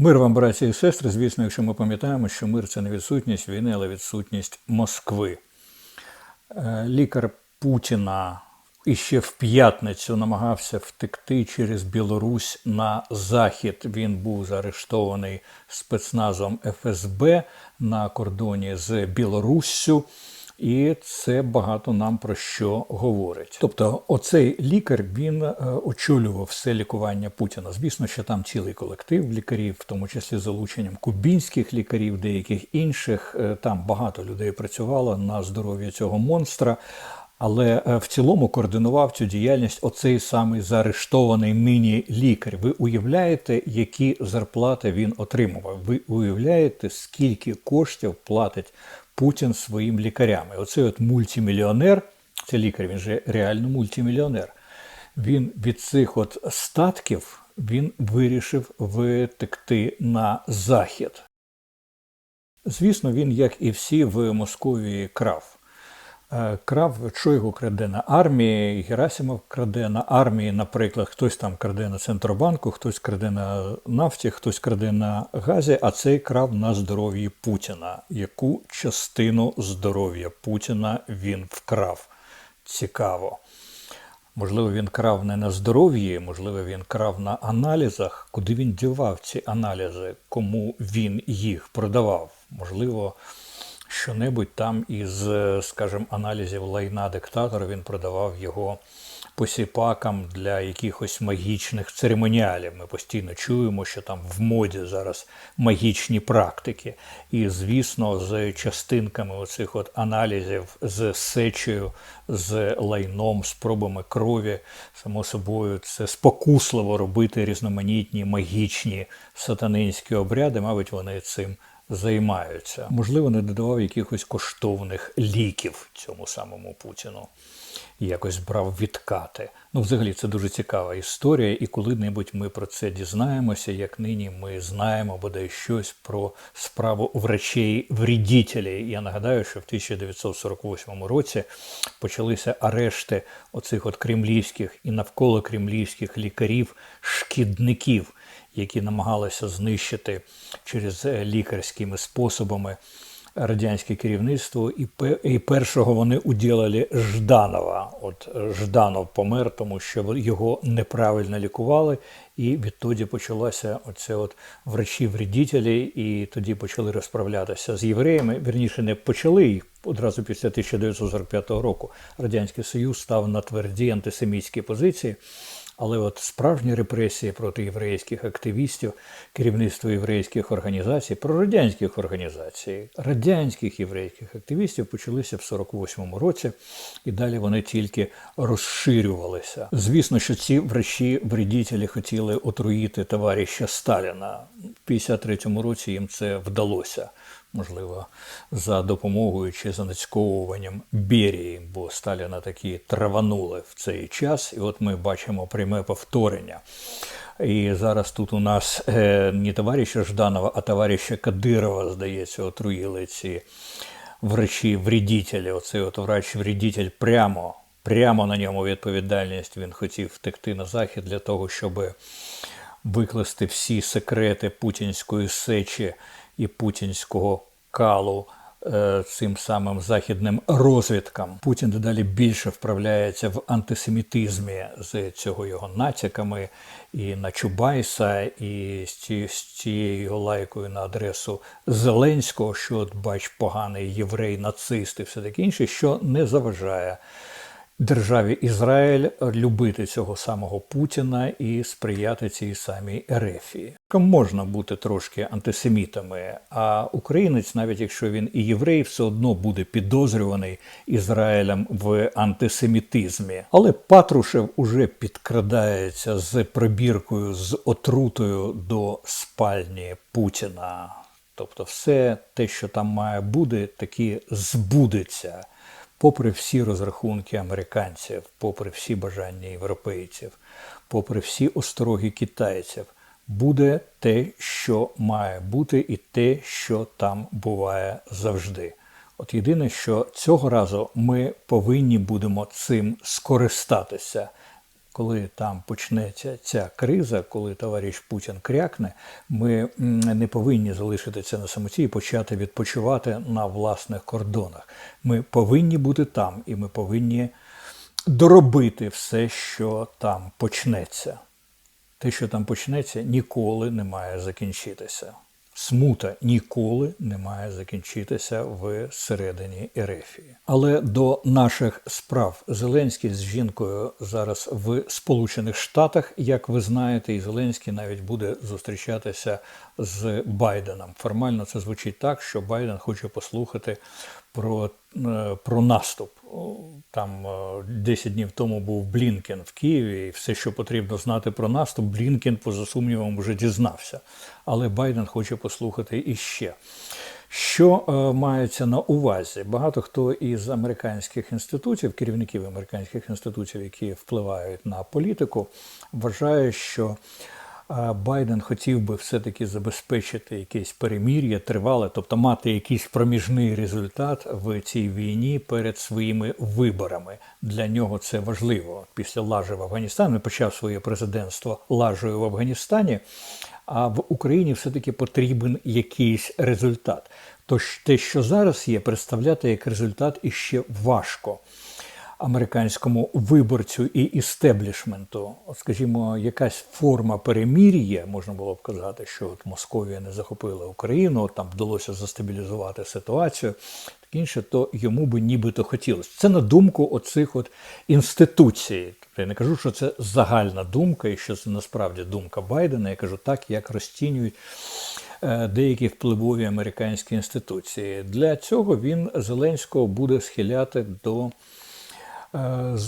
Мир вам, браті і сестри. Звісно, якщо ми пам'ятаємо, що мир це не відсутність війни, але відсутність Москви. Е, Лікар Путіна іще в п'ятницю намагався втекти через Білорусь на захід. Він був заарештований спецназом ФСБ на кордоні з Білоруссю. І це багато нам про що говорить. Тобто, оцей лікар він е, очолював все лікування Путіна. Звісно, що там цілий колектив лікарів, в тому числі залученням кубінських лікарів, деяких інших. Е, Там багато людей працювало на здоров'я цього монстра. Але е, в цілому координував цю діяльність оцей самий заарештований нині лікар. Ви уявляєте, які зарплати він отримував? Ви уявляєте, скільки коштів платить Путін своїм лікарям? І Оцей от мультимільйонер, це лікар, він же реально мультимільйонер. Він від цих от статків він вирішив витекти на захід. Звісно, він, як і всі в Московії, крав. Е, Крав Шойгу краде на армії, Герасимов краде на армії, наприклад, хтось там краде на Центробанку, хтось краде на нафті, хтось краде на газі, а цей крав на здоров'ї Путіна. Яку частину здоров'я Путіна він вкрав? Цікаво. Можливо, він крав не на здоров'ї, можливо, він крав на аналізах, куди він дівав ці аналізи, кому він їх продавав. Можливо, що-небудь там із, е, скажімо, аналізів лайна диктатора він продавав його посіпакам для якихось магічних церемоніалів. Ми постійно чуємо, що там в моді зараз магічні практики. І, звісно, з частинками оцих от аналізів з сечею, з лайном, спробами крові, само собою, це спокусливо робити різноманітні магічні сатанинські обряди. Мабуть, вони цим займаються. Можливо, не додавав якихось коштовних ліків цьому самому Путіну. Якось брав відкати. Ну, взагалі, це дуже цікава історія, і коли-небудь ми про це дізнаємося, як нині ми знаємо бодай щось про справу врачей вредителей. Я нагадаю, що в 1948 році почалися арешти оцих от кремлівських і навколо кремлівських лікарів-шкідників які намагалися знищити через е, лікарськими способами радянське керівництво, і першого вони уділили Жданова. От е, Жданов помер, тому що його неправильно лікували, і відтоді почалося оце от врачі-вредителі, і тоді почали розправлятися з євреями. Вірніше не почали їх одразу після 1945 року. Радянський Союз став на тверді антисемітські позиції. Але от справжні репресії проти єврейських активістів, керівництво єврейських організацій, прорадянських організацій, радянських єврейських активістів почалися в 48-му році, і далі вони тільки розширювалися. Звісно, що ці врачі вредітелі хотіли отруїти товариша Сталіна. В 53-му році їм це вдалося можливо, за допомогою чи за нацьковуванням Берії, бо Сталіна такі траванули в цей час, і от ми бачимо пряме повторення. І зараз тут у нас е, не товариша Жданова, а товариша Кадирова, здається, отруїли ці врачі-вредителі. Оцей от врач-вредитель прямо. Прямо на ньому відповідальність він хотів втекти на захід для того, щоб викласти всі секрети путінської сечі і путінського калу е, цим самим західним розвідкам. Путін дедалі більше вправляється в антисемітизмі з цього його натяками і на Чубайса, і з цією його лайкою на адресу Зеленського, що от бач поганий єврей, нацист і все таке інше, що не заважає державі Ізраїль любити цього самого Путіна і сприяти цій самій Ерефії. Можна бути трошки антисемітами, а українець, навіть якщо він і єврей, все одно буде підозрюваний Ізраїлем в антисемітизмі. Але Патрушев уже підкрадається з прибіркою з отрутою до спальні Путіна. Тобто, все те, що там має бути, таки збудеться попри всі розрахунки американців, попри всі бажання європейців, попри всі остроги китайців, буде те, що має бути, і те, що там буває завжди. От єдине, що цього разу ми повинні будемо цим скористатися. Коли там почнеться ця криза, коли товариш Путін крякне, ми не повинні залишити це на самоті і почати відпочивати на власних кордонах. Ми повинні бути там, і ми повинні доробити все, що там почнеться. Те, що там почнеться, ніколи не має закінчитися. Смута ніколи не має закінчитися в середині Ерефії. Але до наших справ Зеленський з жінкою зараз в Сполучених Штатах, як ви знаєте, і Зеленський навіть буде зустрічатися з Байденом. Формально це звучить так, що Байден хоче послухати про, е, про наступ. Там е, 10 днів тому був Блінкен в Києві, і все, що потрібно знати про наступ, Блінкен, поза сумнівом, вже дізнався. Але Байден хоче послухати іще. Що е, мається на увазі? Багато хто із американських інститутів, керівників американських інститутів, які впливають на політику, вважає, що е, Байден хотів би все-таки забезпечити якесь перемір'я тривале, тобто мати якийсь проміжний результат в цій війні перед своїми виборами. Для нього це важливо. Після лажі в Афганістані він почав своє президентство лажею в Афганістані. А в Україні все-таки потрібен якийсь результат. Тож те, що зараз є, представляти як результат іще важко американському виборцю і істеблішменту. Скажімо, якась форма перемір'я, можна було б казати, що от Московія не захопила Україну, от там вдалося застабілізувати ситуацію. Так інше, то йому би нібито хотілося. Це на думку оцих от інституцій. Я не кажу, що це загальна думка, і що це насправді думка Байдена. Я кажу так, як розцінюють е, деякі впливові американські інституції. Для цього він Зеленського буде схиляти до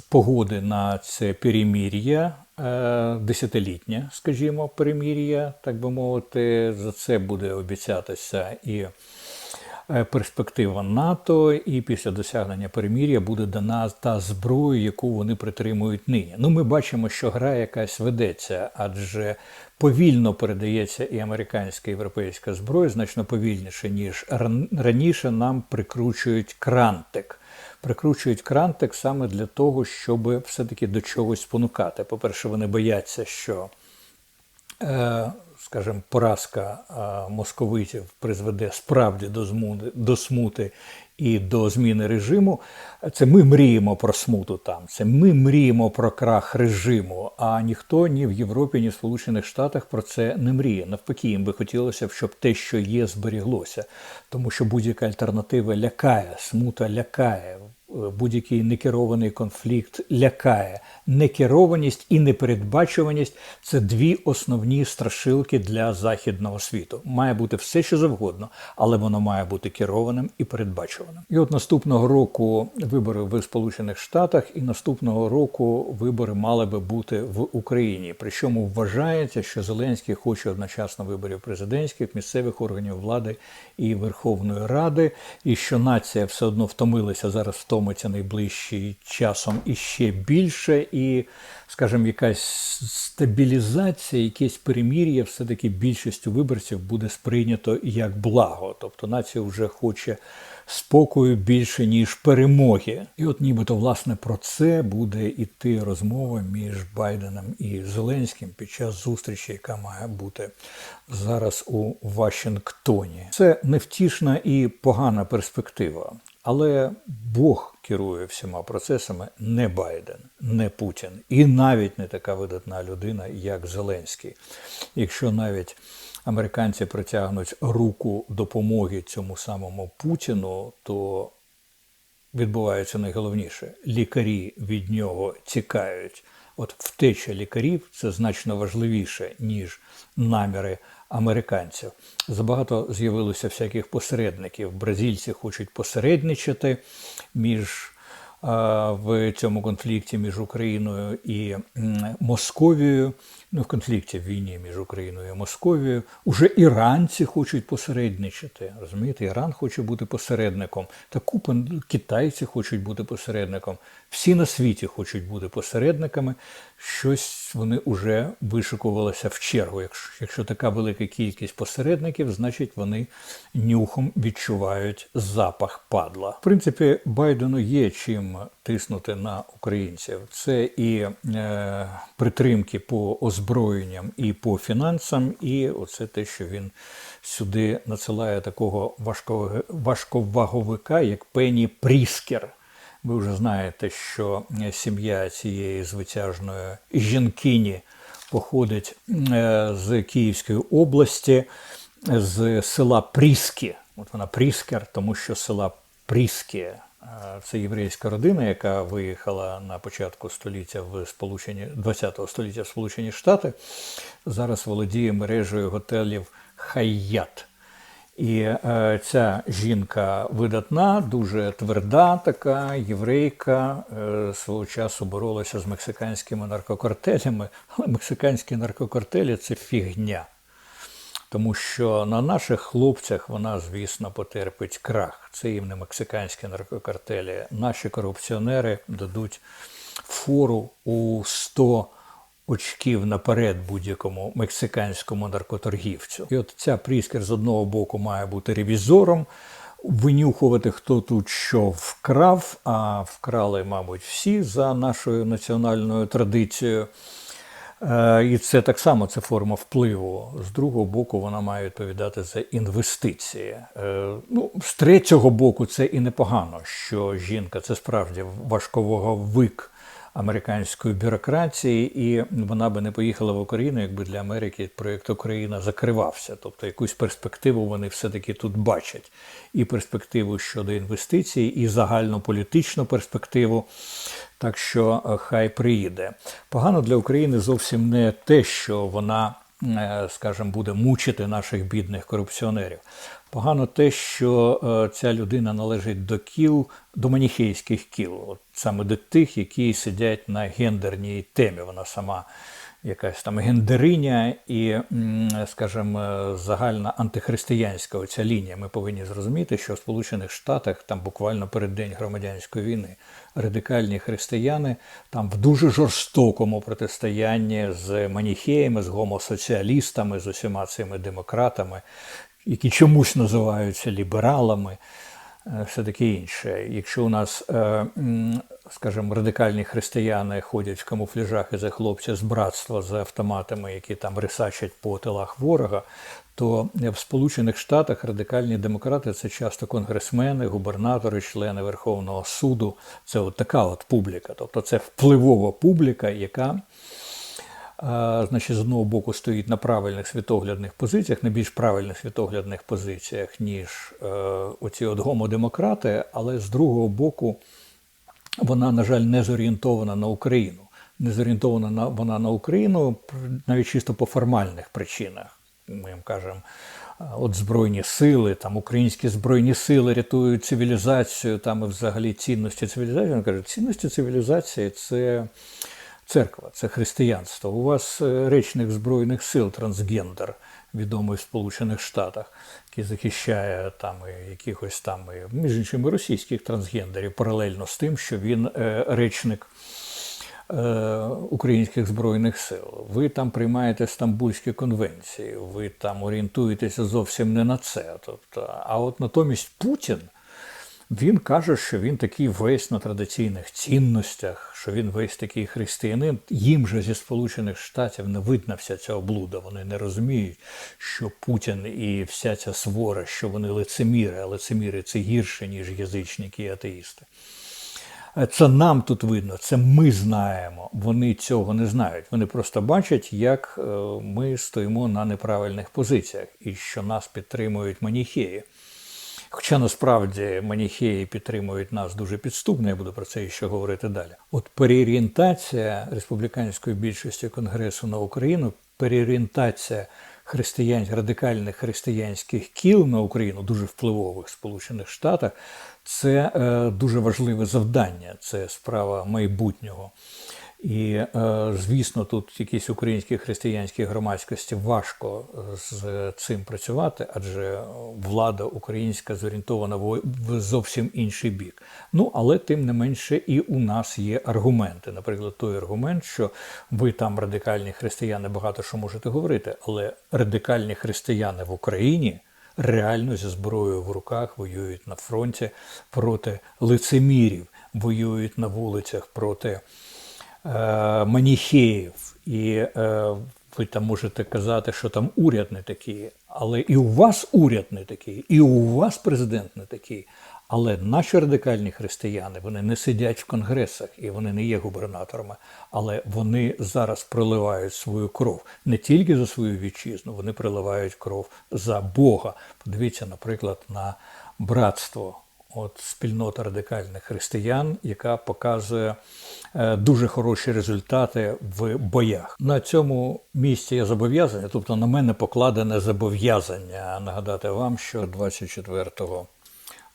погоди на це перемір'я. е, Десятилітнє, скажімо, перемір'я, так би мовити, за це буде обіцятися і е, перспектива НАТО, і після досягнення перемір'я буде дана та зброя, яку вони притримують нині. Ну, ми бачимо, що гра якась ведеться, адже повільно передається і американська і європейська зброя, значно повільніше, ніж ран- раніше нам прикручують крантик. Прикручують крантик саме для того, щоб все-таки до чогось спонукати. По-перше, вони бояться, що е, скажімо, поразка московитів призведе справді до змути, до смути і до зміни режиму. Це ми мріємо про смуту там. Це ми мріємо про крах режиму. А ніхто ні в Європі, ні в Сполучених Штатах про це не мріє. Навпаки, їм би хотілося щоб те, що є, зберіглося. Тому що будь-яка альтернатива лякає, смута лякає. Будь-який некерований конфлікт лякає. Некерованість і непередбачуваність це дві основні страшилки для західного світу. Має бути все, що завгодно, але воно має бути керованим і передбачуваним. І от наступного року вибори в Сполучених Штатах, і наступного року вибори мали би бути в Україні. Причому вважається, що Зеленський хоче одночасно виборів президентських, місцевих органів влади і Верховної Ради, і що нація все одно втомилася зараз втомиться найближчим часом іще більше, і, скажімо, якась стабілізація, якесь перемір'я, все-таки більшістю виборців буде сприйнято як благо. Тобто нація вже хоче спокою більше, ніж перемоги. І от нібито власне про це буде іти розмова між Байденом і Зеленським під час зустрічі, яка має бути зараз у Вашингтоні. Це невтішна і погана перспектива. Але Бог керує всіма процесами, не Байден, не Путін, і навіть не така видатна людина, як Зеленський. Якщо навіть американці притягнуть руку допомоги цьому самому Путіну, то відбувається найголовніше: лікарі від нього тікають. От втеча лікарів це значно важливіше, ніж наміри американців. Забагато з'явилося всяких посередників. Бразильці хочуть посередничати між в цьому конфлікті між Україною і Московією. Ну, в конфлікті в війні між Україною і Московією. Уже іранці хочуть посередничати. Розумієте, Іран хоче бути посередником. Та купа китайці хочуть бути посередником. Всі на світі хочуть бути посередниками. Щось вони вже вишикувалися в чергу. Якщо, якщо така велика кількість посередників, значить вони нюхом відчувають запах падла. В принципі, Байдену є чим тиснути на українців. Це і е, притримки по озброєнням і по фінансам, і оце те, що він сюди надсилає такого важковаговика, як Пені Пріскер. Ви вже знаєте, що сім'я цієї звитяжної жінкині походить е, з Київської області, з села Пріски. От вона Пріскер, тому що села Пріски е, це єврейська родина, яка виїхала на початку століття в Сполучені 20-го століття в Сполучені Штати. Зараз володіє мережею готелів Хайят. І е, ця жінка видатна, дуже тверда, така єврейка, е, свого часу боролася з мексиканськими наркокартелями, але мексиканські наркокартелі це фігня. Тому що на наших хлопцях вона, звісно, потерпить крах. Це їм не мексиканські наркокартелі. Наші корупціонери дадуть фору у 100 очків наперед будь-якому мексиканському наркоторгівцю. І от ця Пріскер з одного боку має бути ревізором, винюхувати, хто тут що вкрав, а вкрали, мабуть, всі за нашою національною традицією. Е, І це так само це форма впливу. З другого боку, вона має відповідати за інвестиції. Е, Ну, з третього боку, це і непогано, що жінка це справді важковаговик американської бюрократії, і вона би не поїхала в Україну, якби для Америки проєкт Україна закривався. Тобто якусь перспективу вони все-таки тут бачать. І перспективу щодо інвестицій, і загальну політичну перспективу. Так що е, хай приїде. Погано для України зовсім не те, що вона, скажімо, буде мучити наших бідних корупціонерів. Погано те, що е, ця людина належить до кіл, до маніхейських кіл, от саме до тих, які сидять на гендерній темі. Вона сама якась там гендериня і, скажімо, загальна антихристиянська оця лінія. Ми повинні зрозуміти, що в Сполучених Штатах там буквально перед день громадянської війни радикальні християни там в дуже жорстокому протистоянні з маніхеями, з гомосоціалістами, з усіма цими демократами, які чомусь називаються лібералами. Е, все таке інше. Якщо у нас, е, скажімо, радикальні християни ходять в камуфляжах і за хлопця з братства з автоматами, які там рисачать по тилах ворога, то в Сполучених Штатах радикальні демократи це часто конгресмени, губернатори, члени Верховного суду. Це от така от публіка. Тобто це впливова публіка, яка значить, з одного боку стоїть на правильних світоглядних позиціях, на більш правильних світоглядних позиціях, ніж е, оці от гомодемократи, але з другого боку, вона, на жаль, не зорієнтована на Україну. Не зорієнтована на, вона на Україну навіть чисто по формальних причинах. Ми їм кажемо, от Збройні сили, там українські збройні сили рятують цивілізацію, там і взагалі цінності цивілізації. Він каже, цінності цивілізації це церква, це християнство. У вас е, речник Збройних сил трансгендер, відомий в Сполучених Штатах, який захищає там якихось там, між іншими, російських трансгендерів, паралельно з тим, що він е, речник. Е, українських збройних сил, ви там приймаєте Стамбульські конвенції, ви там орієнтуєтеся зовсім не на це. Тобто, а от натомість Путін він каже, що він такий весь на традиційних цінностях, що він весь такий християнин. Їм же зі Сполучених Штатів не видно вся ця облуда. Вони не розуміють, що Путін і вся ця свора, що вони лицеміри, а лицеміри це гірше, ніж язичники і атеїсти. Це нам тут видно, це ми знаємо. Вони цього не знають. Вони просто бачать, як е, ми стоїмо на неправильних позиціях і що нас підтримують маніхеї. Хоча насправді маніхеї підтримують нас дуже підступно, я буду про це ще говорити далі. От переорієнтація республіканської більшості Конгресу на Україну, переорієнтація християн, радикальних християнських кіл на Україну, дуже впливових Сполучених Штатах, це е, дуже важливе завдання, це справа майбутнього. І, е, звісно, тут якісь українські християнські громадськості важко з цим працювати, адже влада українська зорієнтована в зовсім інший бік. Ну, але тим не менше, і у нас є аргументи. Наприклад, той аргумент, що ви там радикальні християни багато що можете говорити, але радикальні християни в Україні реально зі зброєю в руках воюють на фронті проти лицемірів, воюють на вулицях проти е, маніхеїв. І е, ви там можете казати, що там уряд не такий, але і у вас уряд не такий, і у вас президент не такий. Але наші радикальні християни вони не сидять в конгресах і вони не є губернаторами, але вони зараз проливають свою кров не тільки за свою вітчизну, вони проливають кров за Бога. Подивіться, наприклад, на братство. От спільнота радикальних християн, яка показує е, дуже хороші результати в боях. На цьому місці я зобов'язаний, тобто на мене покладене зобов'язання нагадати вам, що 24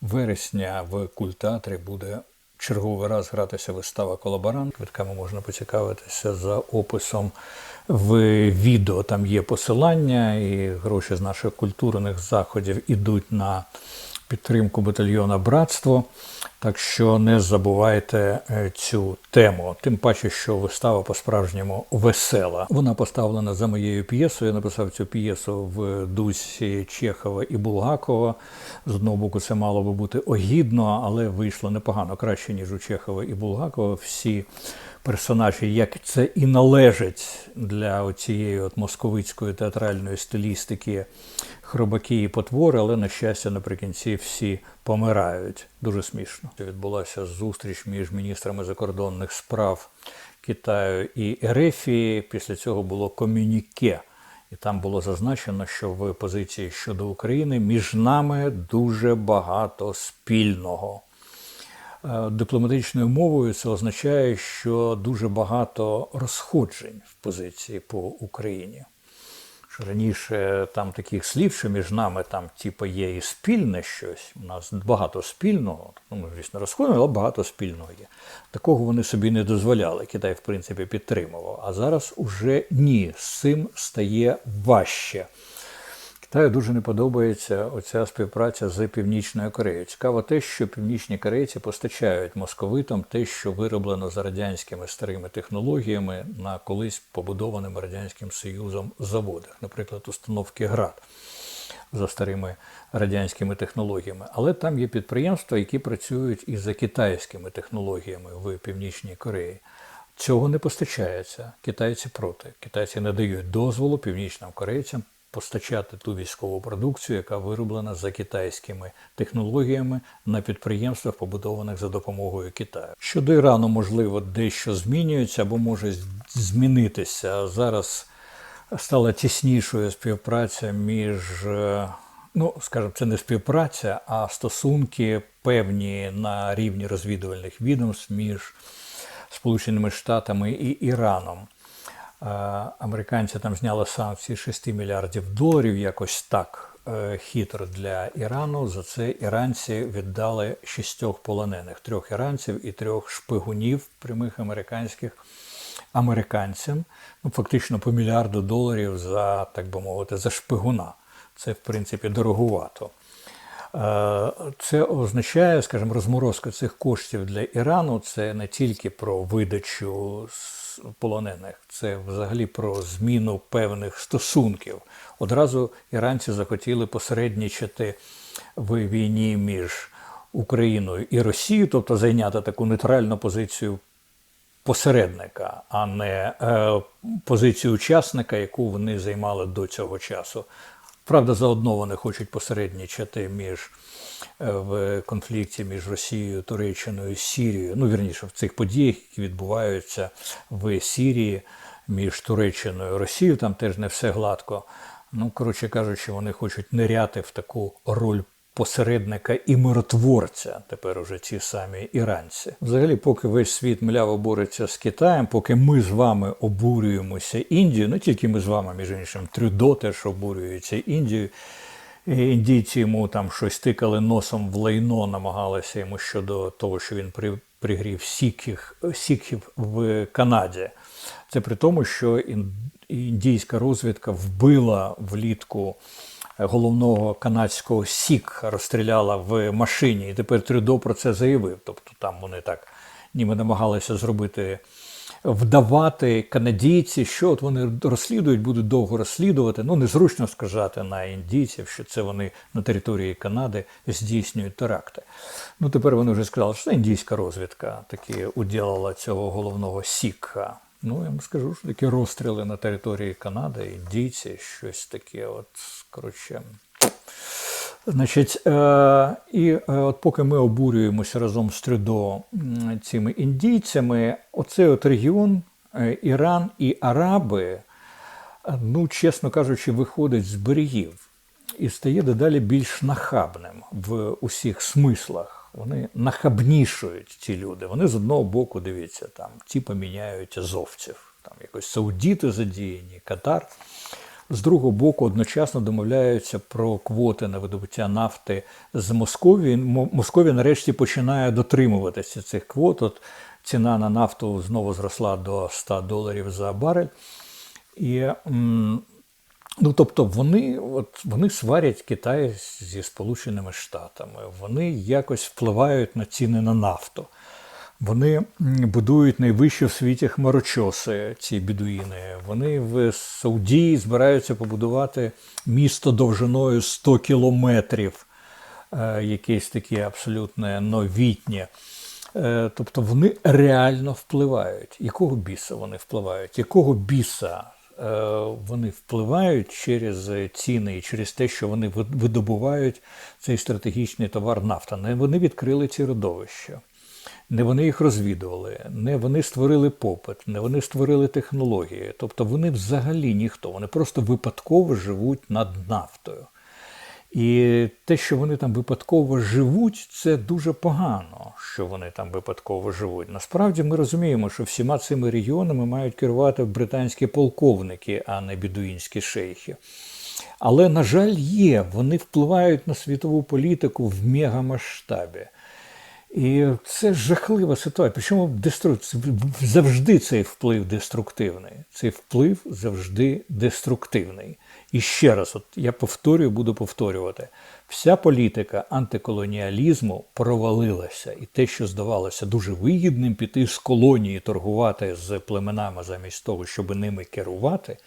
вересня в культеатрі буде черговий раз гратися вистава Колаборант. Квитками можна поцікавитися за описом в відео. Там є посилання, і гроші з наших культурних заходів ідуть на підтримку батальйона Братство. Так що не забувайте е, цю тему. Тим паче, що вистава по-справжньому весела. Вона поставлена за моєю п'єсою. Я написав цю п'єсу в дусі Чехова і Булгакова. З одного боку, це мало би бути огідно, але вийшло непогано краще, ніж у Чехова і Булгакова. Всі персонажі, як це і належить для цієї от московицької театральної стилістики хробаки і потвори, але, на щастя, наприкінці всі помирають. Дуже смішно. Відбулася зустріч між міністрами закордонних справ Китаю і Ерефії. Після цього було комюніке. І там було зазначено, що в позиції щодо України між нами дуже багато спільного. Е, дипломатичною мовою це означає, що дуже багато розходжень в позиції по Україні. Що раніше там таких слів, що між нами там типу, є і спільне щось. У нас багато спільного. Ну, ми, звісно, розходимо, але багато спільного є. Такого вони собі не дозволяли. Китай, в принципі, підтримував. А зараз уже ні, з цим стає важче. Китаю дуже не подобається оця співпраця з Північною Кореєю. Цікаво те, що північні корейці постачають московитам те, що вироблено за радянськими старими технологіями на колись побудованим радянським союзом заводах, наприклад, установки ГРАД за старими радянськими технологіями. Але там є підприємства, які працюють і за китайськими технологіями в Північній Кореї. Цього не постачається. Китайці проти. Китайці не дають дозволу північним корейцям постачати ту військову продукцію, яка вироблена за китайськими технологіями на підприємствах, побудованих за допомогою Китаю. Щодо Ірану, можливо, дещо змінюється або може змінитися. Зараз стала тіснішою співпраця між, е, ну скажімо, це не співпраця, а стосунки певні на рівні розвідувальних відомств між Сполученими Штатами і Іраном. Американці там зняли санкції 6 мільярдів доларів, якось так е, хитро для Ірану. За це іранці віддали шістьох полонених: трьох іранців і трьох шпигунів прямих американських американцям. Ну, фактично по мільярду доларів за, так би мовити, за шпигуна. Це, в принципі, дорогувато. Це означає, скажімо, розморозка цих коштів для Ірану. Це не тільки про видачу полонених, це взагалі про зміну певних стосунків. Одразу іранці захотіли посереднічати в війні між Україною і Росією, тобто зайняти таку нейтральну позицію посередника, а не е, позицію учасника, яку вони займали до цього часу. Правда, заодно вони хочуть посереднічати між е, в конфлікті між Росією, Туреччиною Сірією. Ну, вірніше, в цих подіях, які відбуваються в Сірії між Туреччиною і Росією, там теж не все гладко. Ну, коротше кажучи, вони хочуть ниряти в таку роль посередника і миротворця, тепер уже ті самі іранці. Взагалі, поки весь світ мляво бореться з Китаєм, поки ми з вами обурюємося Індією, не тільки ми з вами, між іншим, Трюдо теж обурюється Індією. Індійці йому там щось тикали носом в лайно, намагалися йому щодо того, що він пригрів сікхів, сікхів в Канаді. Це при тому, що ін- індійська розвідка вбила влітку головного канадського сікха, розстріляла в машині. І тепер Трюдо про це заявив. Тобто там вони так ніби намагалися зробити. Вдавати канадійці, що от вони розслідують, будуть довго розслідувати. Ну незручно сказати на індійців, що це вони на території Канади здійснюють теракти. Ну тепер вони вже сказали, що це індійська розвідка таки уділила цього головного сікха. Ну я вам скажу, що такі розстріли на території Канади, індійці, щось таке, от коротше. Значить, е, і е, от поки ми обурюємося разом з Трюдо цими індійцями, оцей от регіон, е, Іран і Араби, ну, чесно кажучи, виходить з берегів і стає дедалі більш нахабним в усіх смислах. Вони нахабнішують ці люди. Вони з одного боку, дивіться, там ті поміняють азовців, там якось саудіти задіяні, Катар. З другого боку, одночасно домовляються про квоти на видобуття нафти з Московії. Московія нарешті починає дотримуватися цих квот. От ціна на нафту знову зросла до 100 доларів за барель. І, ну, тобто вони, от, вони сварять Китай зі Сполученими Штатами, вони якось впливають на ціни на нафту. Вони будують найвищі в світі хмарочоси, ці бідуїни. Вони в Саудії збираються побудувати місто довжиною 100 кілометрів, е, якесь таке абсолютно новітнє. Е, Тобто вони реально впливають. Якого біса вони впливають? Якого біса вони впливають через ціни і через те, що вони вид- видобувають цей стратегічний товар нафта? Не вони відкрили ці родовища. Не вони їх розвідували, не вони створили попит, не вони створили технології. Тобто вони взагалі ніхто, вони просто випадково живуть над нафтою. І те, що вони там випадково живуть, це дуже погано, що вони там випадково живуть. Насправді ми розуміємо, що всіма цими регіонами мають керувати британські полковники, а не бідуїнські шейхи. Але, на жаль, є, вони впливають на світову політику в мегамасштабі. І це жахлива ситуація. Причому дестру... завжди цей вплив деструктивний. Цей вплив завжди деструктивний. І ще раз, от я повторюю, буду повторювати: вся політика антиколоніалізму провалилася, і те, що здавалося дуже вигідним піти з колонії торгувати з племенами замість того, щоб ними керувати,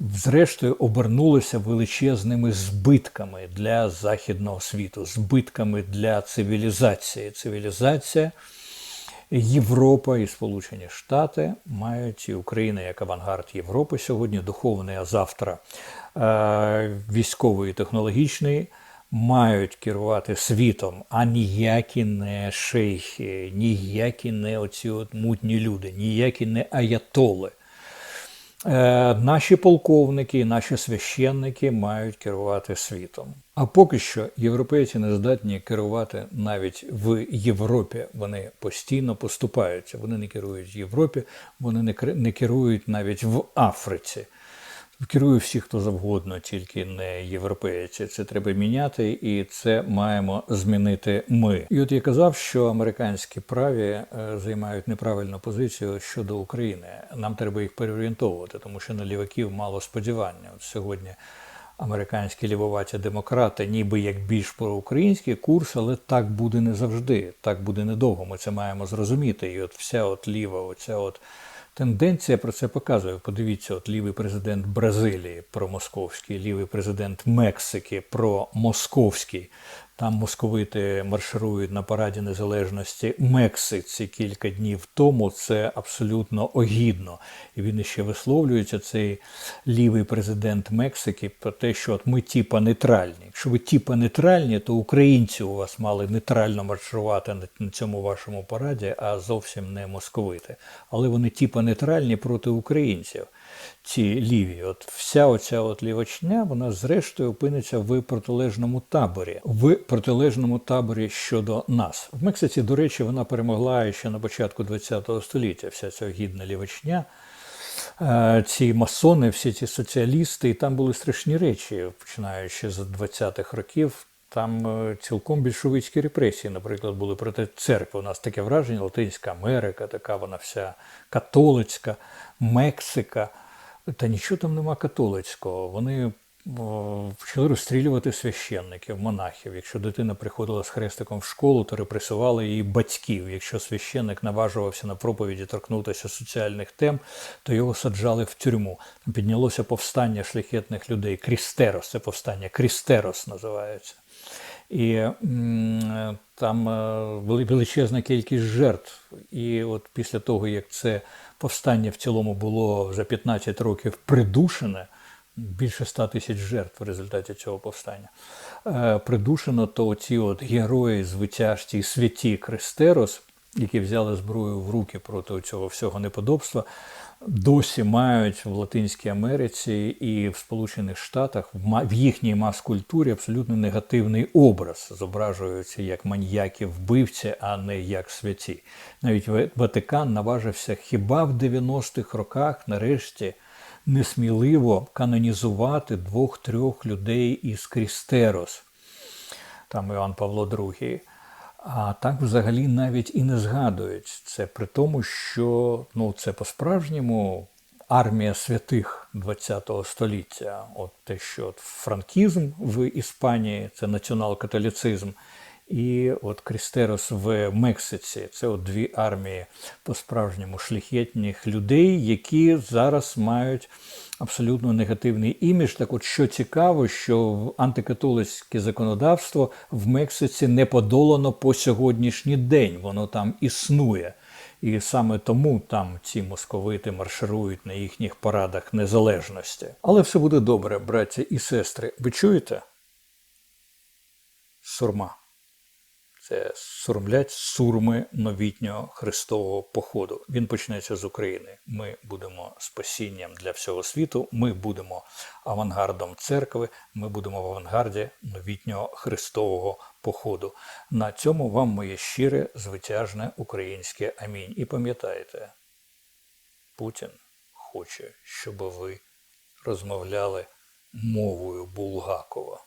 зрештою обернулося величезними збитками для західного світу, збитками для цивілізації. Цивілізація, Європа і Сполучені Штати мають і Україна як авангард Європи сьогодні, духовний, а завтра е, військовий і технологічний. Мають керувати світом, а ніякі не шейхи, ніякі не оці от мутні люди, ніякі не аятоли. Е, Наші полковники, наші священники мають керувати світом. А поки що європейці не здатні керувати навіть в Європі. Вони постійно поступаються. Вони не керують в Європі, вони не керують навіть в Африці. Керує всі, хто завгодно, тільки не європейці. Це треба міняти, і це маємо змінити ми. І от я казав, що американські праві е, займають неправильну позицію щодо України. Нам треба їх переорієнтовувати, тому що на ліваків мало сподівання. От сьогодні американські лівоваті демократи, ніби як більш проукраїнський курс, але так буде не завжди. Так буде недовго. Ми це маємо зрозуміти. І от вся от ліва, оця от. Тенденція про це показує. Подивіться, от лівий президент Бразилії про московський, лівий президент Мексики промосковський. Там московити марширують на параді незалежності Мексиці кілька днів тому. Це абсолютно огідно. І він ще висловлюється, цей лівий президент Мексики, про те, що от ми типа нейтральні. Якщо ви типа нейтральні, то українці у вас мали нейтрально марширувати на- цьому вашому параді, а зовсім не московити. Але вони типа нейтральні проти українців. Ці ліві, от вся оця от лівочня, вона зрештою опиниться в протилежному таборі, в протилежному таборі щодо нас. В Мексиці, до речі, вона перемогла ще на початку ХХ століття. Вся ця гідна лівочня. Е, ці масони, всі ці соціалісти, і там були страшні речі, починаючи з 20-х років. там е, цілком більшовицькі репресії, наприклад, були проти церкви. У нас таке враження, Латинська Америка, така вона вся католицька, Мексика. Та нічого там нема католицького. Вони о, почали розстрілювати священників, монахів. Якщо дитина приходила з хрестиком в школу, то репресували її батьків. Якщо священник наважувався на проповіді торкнутися соціальних тем, то його саджали в тюрму. Там піднялося повстання шляхетних людей. Крістерос, це повстання, Крістерос називається. І там е, вели- величезна кількість жертв. І от після того, як це повстання в цілому було за 15 років придушене, більше 100 тисяч жертв в результаті цього повстання, е, придушено, то ці от герої, звитяжці святі Кристерос, які взяли зброю в руки проти цього всього неподобства, досі мають в Латинській Америці і в Сполучених Штатах в їхній мас-культурі абсолютно негативний образ, зображуються як маньяки вбивці, а не як святі. Навіть Ватикан наважився хіба в 90-х роках нарешті несміливо канонізувати двох-трьох людей із Крістерос там Іоанн Павло II. А так взагалі навіть і не згадують. Це при тому, що ну, це по-справжньому армія святих ХХ століття. От те, що франкізм в Іспанії, це націонал-католіцизм, і от Крістерос в Мексиці. Це от дві армії по-справжньому шляхетних людей, які зараз мають абсолютно негативний імідж. Так от що цікаво, що антикатолицьке законодавство в Мексиці не подолано по сьогоднішній день. Воно там існує. І саме тому там ці московити марширують на їхніх парадах незалежності. Але все буде добре, браття і сестри. Ви чуєте? Сурма. Це сурмлять сурми новітнього Христового походу. Він почнеться з України. Ми будемо спасінням для всього світу. Ми будемо авангардом церкви. Ми будемо в авангарді новітнього Христового походу. На цьому вам моє щире звитяжне українське амінь. І пам'ятайте, Путін хоче, щоб ви розмовляли мовою Булгакова.